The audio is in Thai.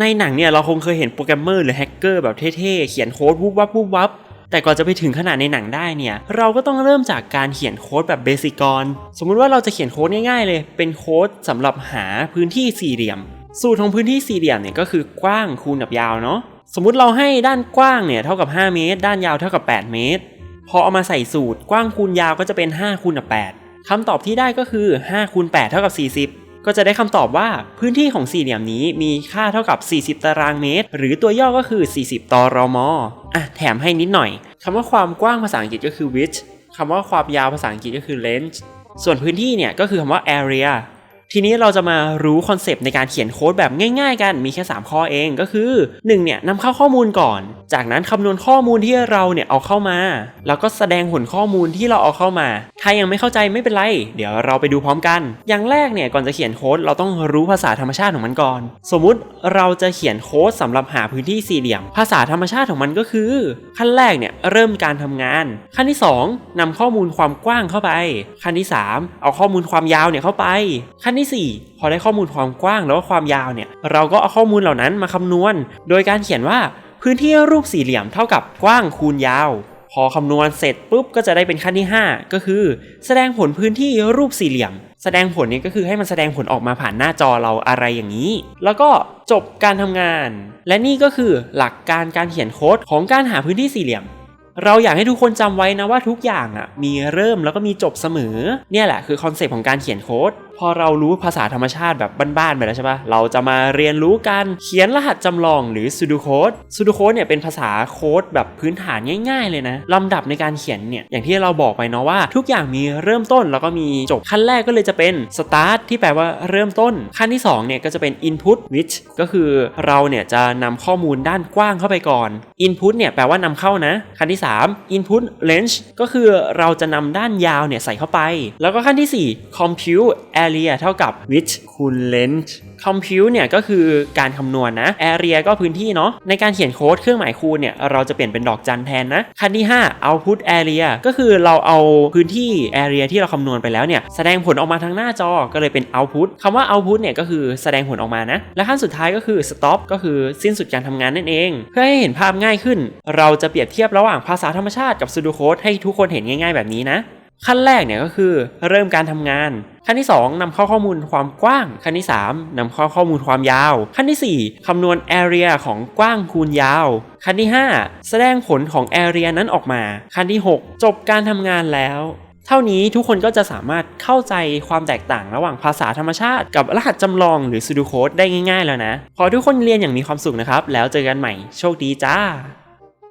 ในหนังเนี่ยเราคงเคยเห็นโปรแกรมเมอร์หรือแฮกเกอร์แบบเท่ๆ เขียนโค้ดวุบวับวุบวับแต่ก่อนจะไปถึงขนาดในหนังได้เนี่ย เราก็ต้องเริ่มจากการเขียนโค้ดแบบเบสิกก่อน สมมุติว่าเราจะเขียนโค้ดง่ายๆเลย เป็นโค้ดสำหรับหาพื้นที่สี่เหลี่ยม สูตรของพื้นที่สี่เหลี่ยมเนี่ยก็คือกว้างคูณกับยาวเนาะ สมมุติเราให้ด้านกว้างเนี่ยเท่ากับ 5 เมตร ด้านยาวเท่ากับ 8 เมตร พอเอามาใส่สูตรกว้างคูณยาวก็จะเป็น5คูณกับ8คำตอบที่ได้ก็คือ5คูณ8เท่ากับ40 ก็จะได้คำตอบว่าพื้นที่ของสี่เหลี่ยมนี้มีค่าเท่ากับ 40 ตารางเมตร หรือตัวย่อก็คือ 40 ตรมอะแถมให้นิดหน่อยคำว่าความกว้างภาษาอังกฤษก็คือ width คำว่าความยาวภาษาอังกฤษก็คือ length ส่วนพื้นที่เนี่ยก็คือคำว่า area ทีนี้เราจะมารู้คอนเซปต์ในการเขียนโค้ดแบบง่ายๆ กันมีแค่ 3 ข้อเองก็คือ 1. เนี่ยนำเข้าข้อมูลก่อน จากนั้นคำนวณข้อมูลที่เราเนี่ยเอาเข้ามา แล้วก็แสดงผลข้อมูลที่เราเอาเข้ามา ถ้ายังไม่เข้าใจไม่เป็นไร เดี๋ยวเราไปดูพร้อมกัน อย่างแรกเนี่ยก่อนจะเขียนโค้ดเราต้องรู้ภาษาธรรมชาติของมันก่อน สมมุติเราจะเขียนโค้ดสำหรับหาพื้นที่สี่เหลี่ยม ภาษาธรรมชาติของมันก็คือ ขั้นแรกเนี่ยเริ่มการทำงาน ขั้นที่ 2นำข้อมูลความกว้างเข้าไป ขั้นที่ 3 เอาข้อมูลความยาวเนี่ยเข้าไปขั้นที่ 4 พอได้ข้อมูลความกว้างแล้วก็ความยาวเนี่ยเราก็เอาข้อมูลเหล่านั้นมาคำนวณ โดยการเขียนว่าพื้นที่รูปสี่เหลี่ยมเท่ากับกว้างคูณยาว พอคำนวณเสร็จปุ๊บก็จะได้เป็นขั้นที่ 5 ก็คือ แสดงผลพื้นที่รูปสี่เหลี่ยม แสดงผลนี้ก็คือให้มันแสดงผลออกมาผ่านหน้าจอเราอะไรอย่างนี้ แล้วก็จบการทำงาน และนี่ก็คือหลักการการเขียนโค้ดของการหาพื้นที่สี่เหลี่ยมเราอยากให้ทุกคนจำไว้นะว่าทุกอย่างอะมีเริ่มแล้วก็มีจบเสมอ เนี่ยแหละคือคอนเซปต์ของการเขียนโค้ด พอเรารู้ภาษาธรรมชาติแบบบ้านๆไปแล้วใช่ปะเราจะมาเรียนรู้การเขียนรหัสจำลองหรือ pseudo code pseudo code เนี่ยเป็นภาษาโค้ดแบบพื้นฐานง่าย ๆ เลยนะลำดับในการเขียนเนี่ยอย่างที่เราบอกไปเนาะว่า ทุกอย่างมีเริ่มต้นแล้วก็มีจบขั้นแรกก็เลยจะเป็น start ที่แปลว่าเริ่มต้น ขั้นที่สองเนี่ยก็จะเป็น input which ก็คือเราเนี่ยจะนำข้อมูลด้านกว้างเข้าไปก่อน input เนี่ยแปลว่านำเข้านะ ขั้นที่ 3 input range ก็คือเราจะนำด้านยาวเนี่ยใส่เข้าไป แล้วก็ขั้นที่ 4 compute area เท่ากับ width คูณ length compute เนี่ยก็คือการคำนวณนะ area ก็พื้นที่เนาะในการเขียนโค้ดเครื่องหมายคูณเนี่ยเราจะเปลี่ยนเป็นดอกจันแทนนะขั้นที่ 5 output area ก็คือเราเอาพื้นที่ area ที่เราคำนวณไปแล้วเนี่ยแสดงผลออกมาทางหน้าจอก็เลยเป็น output คำว่า output เนี่ยก็คือแสดงผลออกมานะ และขั้นสุดท้ายก็คือ stop ก็คือสิ้นสุดการทำงานนั่นเอง เพื่อให้เห็นภาพง่ายขึ้น เราจะเปรียบเทียบระหว่างภาษาธรรมชาติกับ pseudo code ให้ทุกคนเห็นง่าย ๆ แบบนี้นะ ขั้นแรกเนี่ยก็คือเริ่มการทำงาน ขั้นที่ 2นำเข้าข้อมูลความกว้าง ขั้นที่ 3นำเข้าข้อมูลความยาว ขั้นที่ 4คำนวณ area ของกว้างคูณยาว ขั้นที่ 5 แสดงผลของ area นั้นออกมา ขั้นที่ 6 จบการทำงานแล้ว เท่านี้ทุกคนก็จะสามารถเข้าใจความแตกต่างระหว่างภาษาธรรมชาติ กับรหัสจำลองหรือ pseudo code ได้ง่าย ๆ แล้วนะ ขอทุกคนเรียนอย่างมีความสุขนะครับ แล้วเจอกันใหม่ โชคดีจ้า